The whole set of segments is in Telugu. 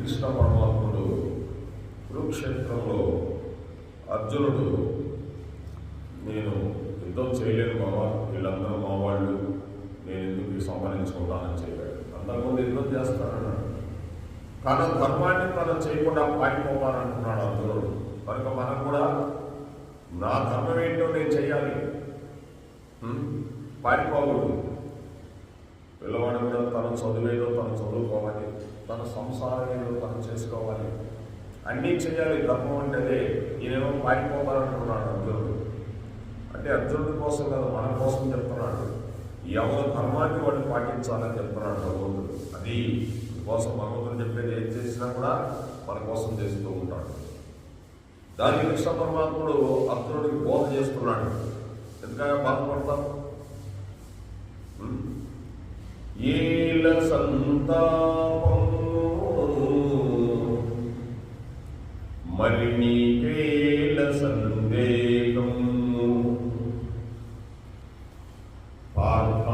శ్రీకృష్ణ పరమాత్ముడు కురుక్షేత్రంలో అర్జునుడు నేను యుద్ధం చేయలేను బాబా వీళ్ళందరూ మా వాళ్ళు. నేను ఎందుకు సంహరించుకుంటానని చెప్పాడు. అంతకుముందు యుద్ధం చేస్తానన్నాడు. తన ధర్మాన్ని తను చేయకుండా పారిపోతానంటున్నాడు అర్జునుడు. కనుక మనం కూడా నా ధర్మం ఏంటో నేను చేయాలి హ్మ్? పారిపోకూడదు. పిల్లవాడు కూడా తను చదివేదో తను చదువుకోవాలి. తన సంసారంలో ఏదో తను చేసుకోవాలి. అన్నీ చేయాలి. ధర్మం అంటే అదే ఈయనేమో పారిపోతానంటున్నాడు అర్జునుడు. అంటే అర్జునుడి కోసం కాదు మన కోసం చెప్తున్నాడు. ఎవరి ధర్మాన్ని వాడు పాటించాలని చెప్తున్నాడు భగవంతుడు. అది కోసం భగవంతుడు చెప్పేది ఏం చేసినా కూడా మన కోసం చేస్తూ ఉంటాడు. దానికి కృష్ణ పరమాత్ముడు అర్జునుడికి బోధ చేస్తున్నాడు. ఎందుకంటే బాధపడతాం? ఏల సంతా మరి నీకేల సందేహము పార్థ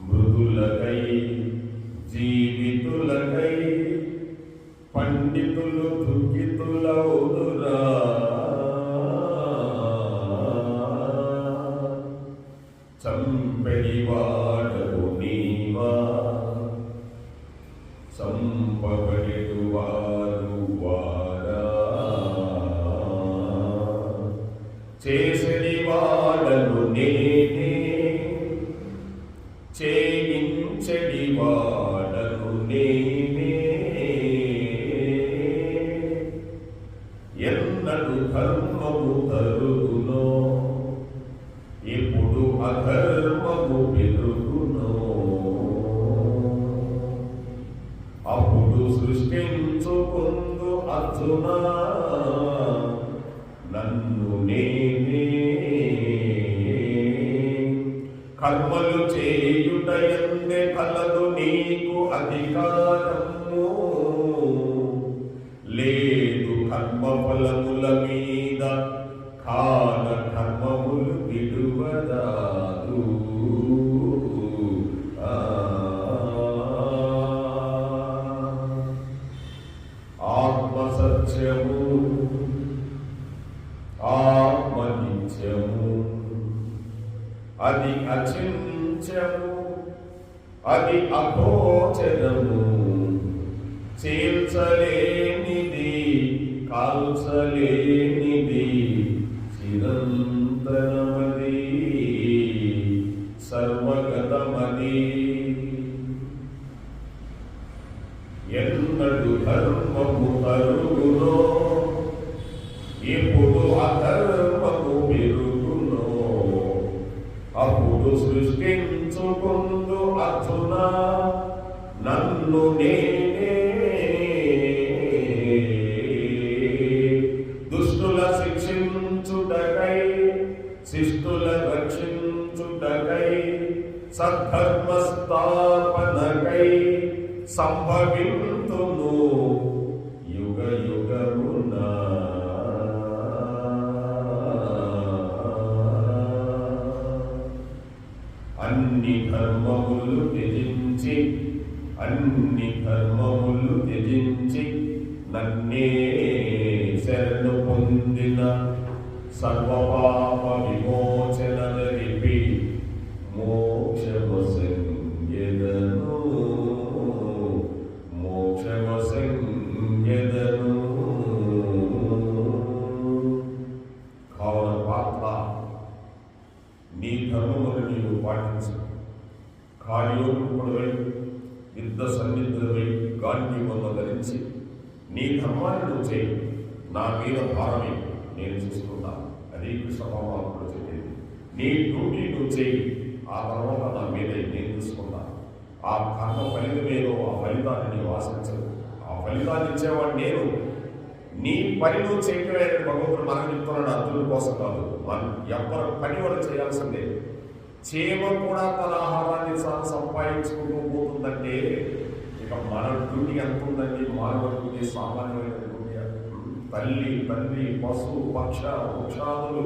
మృదులకై జీవితులకై పండితులు దుఃఖితులవుదురా చంపెడివా చేసడి వాడను నేనే. చేయించని వాడను నేనే. ఎన్నడు ధర్మము తరుగునో ఇప్పుడు అధర్మము పెరుగునో అప్పుడు సృష్టించుకుందు అర్జునా. కలదు నీకు అధికారము. లేదు కర్మ ఫలముల మీద కాల కర్మములు విడువరాదు. ఆత్మసత్యము ఆత్మ నిత్యము అది అచించము అది అగోచరము చీల్చలేనిది కాల్చలేనిది చిరంతరమది సర్వగతమది. ఎన్నడు ధర్మము తరుగునో ఎప్పుడు నన్ను నేనే. దుష్టుల శిక్షించుటకై శిష్టుల రక్షించుటకై సద్ధర్మ స్థాపనకై సంభవింతును యుగ యుగమునా. అన్ని ధర్మములు త్యజించి అన్ని ధర్మములు త్యజించి నన్నే శరణు పొందిన సర్వపాప విమోచన జరిపి మోక్షవసంగెదను ధరించి నీ ధర్మాన్ని నువ్వు చేయి. నా మీద భారమే నేను చూసుకుంటాను అది కృష్ణ పరమాత్ముడు చెప్పేది. నీ డ్యూటీ నువ్వు చేయి. ఆ తర్వాత నా మీద నేను చూసుకుంటాను ఆ కర్మ ఫలితమేదో ఆ ఫలితాన్ని నీవు ఆశించదు ఆ ఫలితాన్ని ఇచ్చేవాడు నేను. నీ పని నువ్వు చేయటమే భగవంతుడు మనకు చెప్తున్నాడు అర్జునుడి కోసం కాదు. మన ఎవరు పని వాళ్ళు చేయాల్సిందే చీమ కూడా తన ఆహారాన్ని సంపాదించుకుంటూ పోతుందంటే ఇక మన డ్యూటీ ఎంత ఉందండి మానవ డ్యూటీ సామాన్యమైన డ్యూటీ తల్లి తండ్రి పశు పక్ష వృక్షాదులు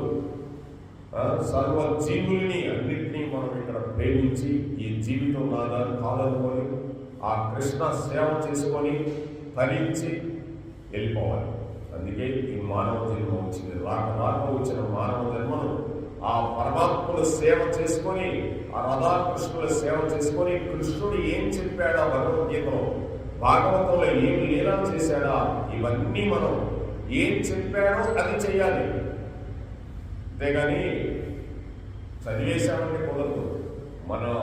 సర్వ జీవుల్ని అన్నింటినీ మనం ఇక్కడ ప్రేమించి ఈ జీవితం నాదా కాదనుకొని ఆ కృష్ణ సేవ చేసుకొని తరించి వెళ్ళిపోవాలి. అందుకే ఈ మానవ జన్మ వచ్చింది. రాక రాక వచ్చిన మానవ జన్మను ఆ పరమాత్ముడు సేవ చేసుకొని ఆ రాధాకృష్ణుల సేవ చేసుకొని కృష్ణుడు ఏం చెప్పాడా భగవద్గీతలో? భాగవతంలో ఏం లీలా చేశాడా? ఇవన్నీ మనం ఏం చెప్పాడో అది చేయాలి అంతేగాని చదివేశామంటే కుదరదు. మనం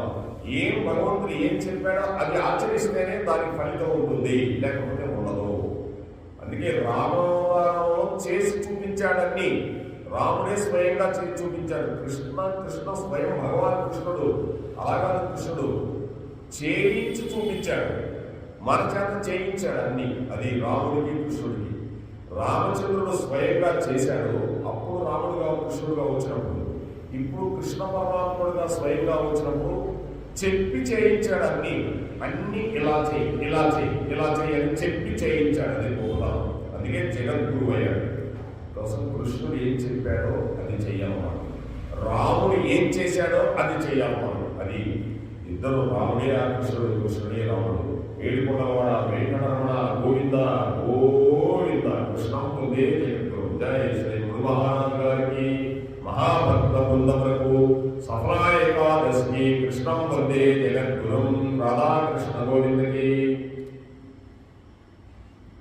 ఏం భగవంతుడు ఏం చెప్పాడో అది ఆచరిస్తేనే దానికి ఫలితం ఉంటుంది లేకపోతే ఉండదు. అందుకే రామవరంలో చేసి చూపించాడని రాముడే స్వయంగా చేసి చూపించాడు. కృష్ణ కృష్ణ స్వయం భగవాన్ కృష్ణుడు అలాగా కృష్ణుడు చేయించి చూపించాడు. మన చేత చేయించాడు అన్ని. అది రాముడికి కృష్ణుడికి. రామచంద్రుడు స్వయంగా చేశాడు. అప్పుడు రాముడుగా కృష్ణుడుగా వచ్చినప్పుడు. ఇప్పుడు కృష్ణ పరమాత్ముడుగా స్వయంగా వచ్చినప్పుడు చెప్పి చేయించాడు అన్ని. అన్ని ఇలా చేయి ఇలా చేయి ఇలా చేయి అని చెప్పి చేయించాడు. అది అందుకే జగద్గురు అయ్యాడు కోసం కృష్ణుడు ఏం చెప్పాడో అది చెయ్యాలన్నాడు రాముడు ఏం చేశాడో అది చెయ్యాలన్నాడు అది ఇద్దరు రాముడే ఆ కృష్ణుడు కృష్ణుడే రాముడు. ఏడుకొండలవాడ వెంకటరమణ గోవింద గోవింద కృష్ణం పొందే జయ శ్రీ గురు మహారాజు గారికి మహాభక్త బృందములకు సఫలా ఏకాదశి కృష్ణం వందే